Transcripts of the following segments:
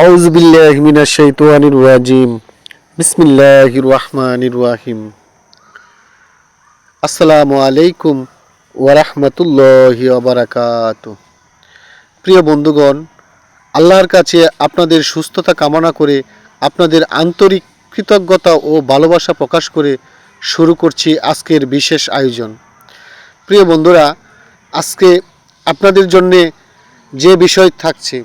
আউজ বিল্লাহ মিনা শৈতানির রাজিম। বিসমিল্লাহ রহমানির রাহিম। আসসালামু আলাইকুম ওয়ারাহমতুল্লাহ অবরাকাত প্রিয় বন্ধুগণ, আল্লাহর কাছে আপনাদের সুস্থতা কামনা করে আপনাদের আন্তরিক কৃতজ্ঞতা ও ভালোবাসা প্রকাশ করে শুরু করছি আজকের বিশেষ আয়োজন। প্রিয় বন্ধুরা, আজকে আপনাদের জন্যে যে বিষয় থাকছে,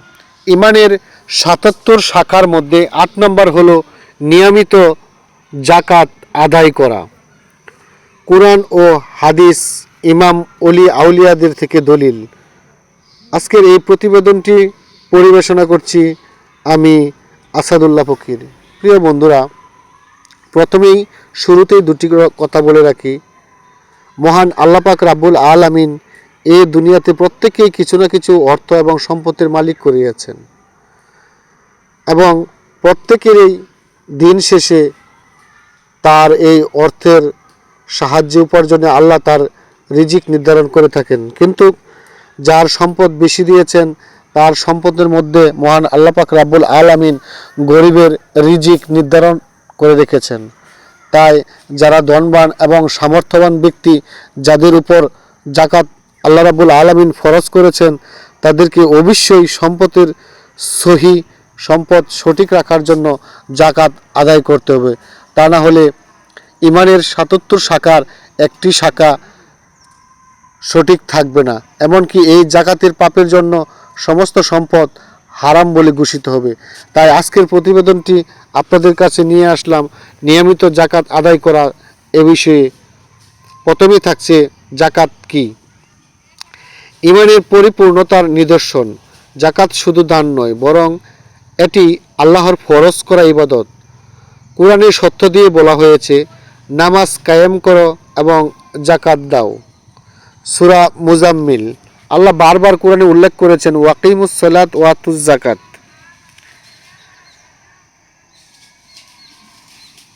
ইমানের সাতাত্তর শাখার মধ্যে আট নম্বর হলো নিয়মিত জাকাত আদায় করা। কোরআন ও হাদিস ইমাম অলি আউলিয়াদের থেকে দলিল। আজকের এই প্রতিবেদনটি পরিবেশনা করছি আমি আসাদুল্লাহ ফকির। প্রিয় বন্ধুরা, প্রথমেই শুরুতেই দুটি কথা বলে রাখি। মহান আল্লাপাক রাব্বুল আল আমিন এ দুনিয়াতে প্রত্যেকেই কিছু না কিছু অর্থ এবং সম্পত্তির মালিক করিয়াছেন। এবং প্রত্যেকেরই দিন শেষে তার এই অর্থের সাহায্যে উপার্জনে আল্লাহ তার রিজিক নির্ধারণ করে থাকেন। কিন্তু যার সম্পদ বেশি দিয়েছেন, তার সম্পদের মধ্যে মহান আল্লাপাক রাব্বুল আলামিন গরিবের রিজিক নির্ধারণ করে রেখেছেন। তাই যারা ধনবান এবং সামর্থ্যবান ব্যক্তি, যাদের উপর জাকাত আল্লাহ রাব্বুল আলামিন ফরজ করেছেন, তাদেরকে অবশ্যই সম্পদের সহি সম্পদ সঠিক রাখার জন্য জাকাত আদায় করতে হবে। তা না হলে ইমানের সাতাত্তর শাখার একটি শাখা সঠিক থাকবে না। এমনকি এই জাকাতের পাপের জন্য সমস্ত সম্পদ হারাম বলে ঘোষিত হবে। তাই আজকের প্রতিবেদনটি আপনাদের কাছে নিয়ে আসলাম। নিয়মিত জাকাত আদায় করা এ বিষয়ে প্রথমে থাকছে জাকাত কি? ইমানের পরিপূর্ণতার নিদর্শন। জাকাত শুধু দান নয়, বরং এটি আল্লাহর ফরজ করা ইবাদত। কোরআনের সত্য দিয়ে বলা হয়েছে, নামাজ কায়েম করো এবং জাকাত দাও। সুরা মুজাম্মিল। আল্লাহ বারবার কোরআনে উল্লেখ করেছেন, ওয়াকিমুস সালাত ওয়াতুজ জাকাত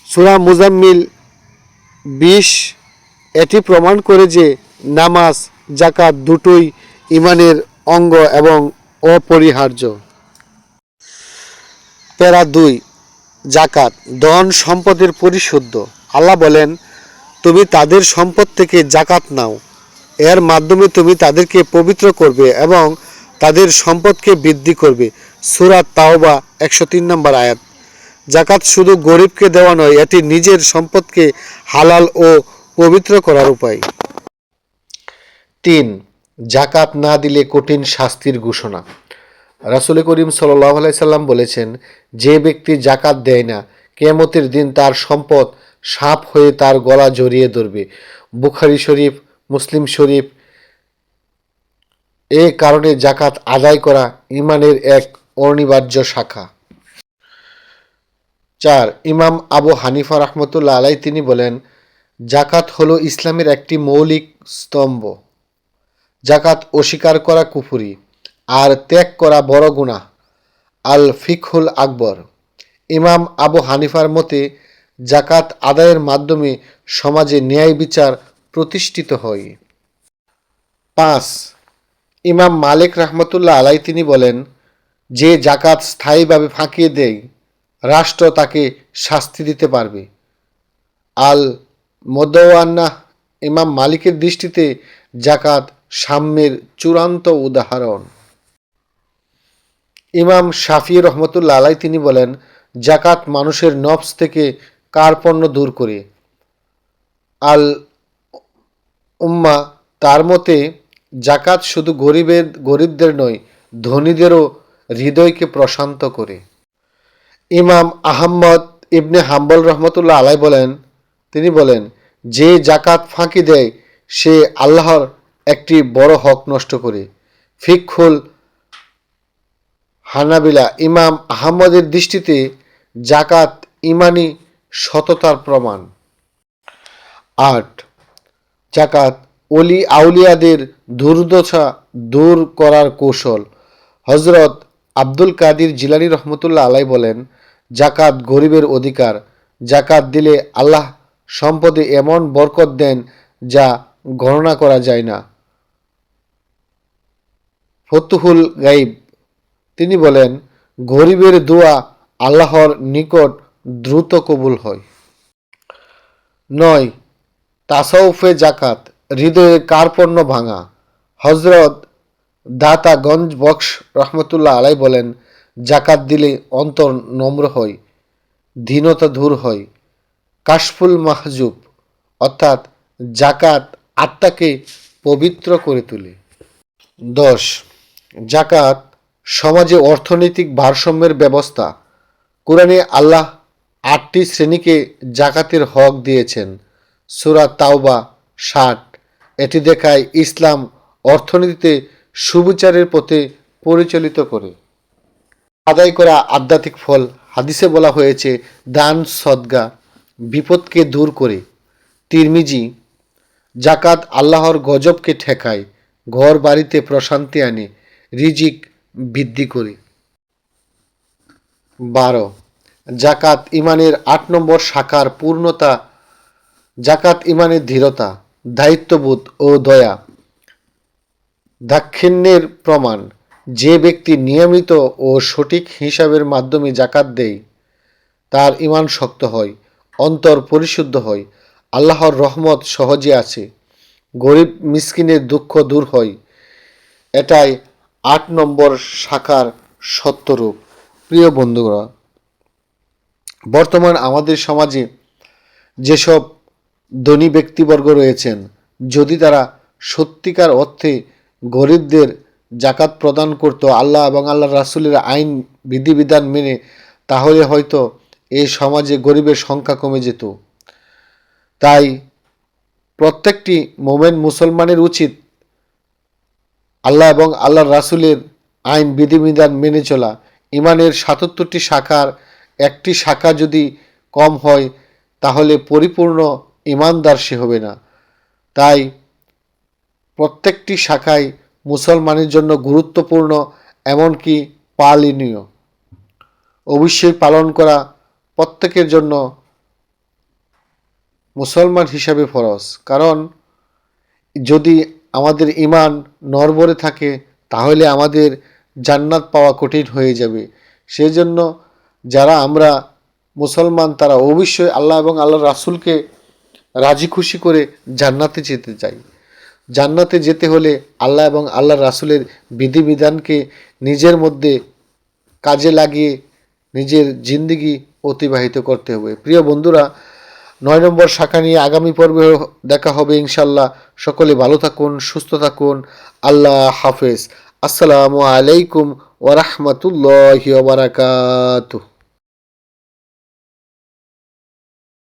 সুরা মুজাম্মিল বিশ, এটি প্রমাণ করে যে নামাজ জাকাত দুটোই ইমানের অঙ্গ এবং অপরিহার্য। প্যারা দুই, জাকাত, ধন সম্পদের পরিশুদ্ধ। আল্লাহ বলেন, তুমি তাদের সম্পদ থেকে জাকাত নাও। এর মাধ্যমে তুমি তাদেরকে পবিত্র করবে এবং তাদের সম্পদকে বৃদ্ধি করবে। সুরাত তাওবা, একশো তিন নম্বর আয়াত। জাকাত শুধু গরিবকে দেওয়া নয়, এটি নিজের সম্পদকে হালাল ও পবিত্র করার উপায়। তিন, জাকাত না দিলে কঠিন শাস্তির ঘোষণা। রাসুল করিম সাল্লাহ সাল্লাম বলেছেন, যে ব্যক্তি জাকাত দেয় না, কেয়ামতের দিন তার সম্পদ সাপ হয়ে তার গলা জড়িয়ে ধরবে। বুখারি শরীফ, মুসলিম শরীফ, এ কারণে জাকাত আদায় করা ইমানের এক অনিবার্য শাখা। চার, ইমাম আবু হানিফা রহমতুল্লাহ আলাই তিনি বলেন জাকাত হলো ইসলামের একটি মৌলিক স্তম্ভ। জাকাত অস্বীকার করা কুফুরি। আর ত্যাগ করা বড় গুণা আল ফিকহুল আকবর। ইমাম আবু হানিফার মতে জাকাত আদায়ের মাধ্যমে সমাজে ন্যায় বিচার প্রতিষ্ঠিত হয়। পাঁচ, ইমাম মালিক রহমতুল্লাহ আলাই তিনি বলেন, যে জাকাত স্থায়ীভাবে ফাঁকিয়ে দেয়, রাষ্ট্র তাকে শাস্তি দিতে পারবে। আল মদওয়ান্না ইমাম মালিকের দৃষ্টিতে জাকাত সাম্যের চূড়ান্ত উদাহরণ। ইমাম শাফি রহমতুল্লা আলাই তিনি বলেন জাকাত মানুষের নফস থেকে কার্পণ্য দূর করে। আল উম্মা তার মতে জাকাত শুধু গরিবের, গরিবদের নয়, ধনীদেরও হৃদয়কে প্রশান্ত করে। ইমাম আহম্মদ ইবনে হাম্বল রহমতুল্লাহ আলাই বলেন, তিনি বলেন, যে জাকাত ফাঁকি দেয়, সে আল্লাহর একটি বড় হক নষ্ট করে। ফিকহুল হানাবিলা ইমাম আহমদের দৃষ্টিতে জাকাত, ইমানি সততার প্রমাণ। আট, জাকাত অলি আউলিয়াদের দুর্দশা দূর করার কৌশল। হজরত আব্দুল কাদির জিলানি রহমতুল্লাহ আলাই বলেন, জাকাত গরিবের অধিকার। জাকাত দিলে আল্লাহ সম্পদে এমন বরকত দেন যা গণনা করা যায় না। ফতুহুল গাইব তিনি বলেন, গরিবের দোয়া আল্লাহর নিকট দ্রুত কবুল হয়। নয়, তাসাউফে জাকাত হৃদয়ে কার্পণ্য ভাঙা। হজরত দাতা গঞ্জ বক্স রহমতুল্লাহ আলাই বলেন জাকাত দিলে অন্তর নম্র হয় ধীনতা দূর হয়। কাশফুল মাহজুব, অর্থাৎ জাকাত আত্মাকে পবিত্র করে তোলে। দশ জাকাত সমাজে অর্থনৈতিক ভারসাম্যের ব্যবস্থা। কোরআনে আল্লাহ আটটি শ্রেণীকে জাকাতের হক দিয়েছেন। সুরা তাওবা ষাট। এটি দেখায় ইসলাম অর্থনীতিতে সুবিচারের পথে পরিচালিত করে। আদায় করা আধ্যাত্মিক ফল, হাদিসে বলা হয়েছে, দান, সদ্গা, বিপদকে দূর করে। তিরমিজি, জাকাত আল্লাহর গজবকে ঠেকায় ঘর বাড়িতে প্রশান্তি আনে, রিজিক বৃদ্ধি করি। বারো, জাকাত ইমানের আট নম্বর শাখার পূর্ণতা, জাকাত ইমানের ধীরতা, দায়িত্ববোধ ও দয়া। দাক্ষিণ্যের প্রমাণ, যে ব্যক্তি নিয়মিত ও সঠিক হিসাবের মাধ্যমে জাকাত দেয়, তার ইমান শক্ত হয়, অন্তর পরিশুদ্ধ হয়, আল্লাহর রহমত সহজে আছে গরিব মিসকিনের দুঃখ দূর হয়। এটাই আট নম্বর শাখার সত্যরূপ। প্রিয় বন্ধুরা বর্তমান আমাদের সমাজে যেসব ধনী ব্যক্তিবর্গ রয়েছেন, যদি তারা সত্যিকার অর্থে গরিবদের জাকাত প্রদান করত আল্লাহ এবং আল্লাহ রাসুলের আইন, বিধিবিধান মেনে, তাহলে হয়তো এই সমাজে গরিবের সংখ্যা কমে যেত। তাই প্রত্যেকটি মোমেন মুসলমানের উচিত আল্লাহ এবং আল্লাহ রাসুলের আইন, বিধিবিধান মেনে চলা। ইমানের সাতাত্তরটি শাখার একটি শাখা যদি কম হয়, তাহলে পরিপূর্ণ ইমানদার সে হবে না। তাই প্রত্যেকটি শাখায় মুসলমানের জন্য গুরুত্বপূর্ণ, এমনকি পালনীয়। অবশ্যই পালন করা প্রত্যেকের জন্য মুসলমান হিসাবে ফরজ। কারণ যদি আমাদের ইমান নরবরে থাকে, তাহলে আমাদের জান্নাত পাওয়া কঠিন হয়ে যাবে। সেই জন্য যারা আমরা মুসলমান, তারা অবশ্যই আল্লাহ এবং আল্লাহ রাসুলকে রাজি খুশি করে জান্নাতে যেতে চাই। জান্নাতে যেতে হলে আল্লাহ এবং আল্লাহ রাসুলের বিধিবিধানকে নিজের মধ্যে কাজে লাগিয়ে নিজের জিন্দিগি অতিবাহিত করতে হবে। প্রিয় বন্ধুরা নয় নম্বর শাখা নিয়ে আগামী পর্বে দেখা হবে ইনশাল্লাহ সকলে ভালো থাকুন, সুস্থ থাকুন। আল্লাহ হাফেজ। আসসালামু আলাইকুম ওরহমতুল্লাহ বারাকাতুহ।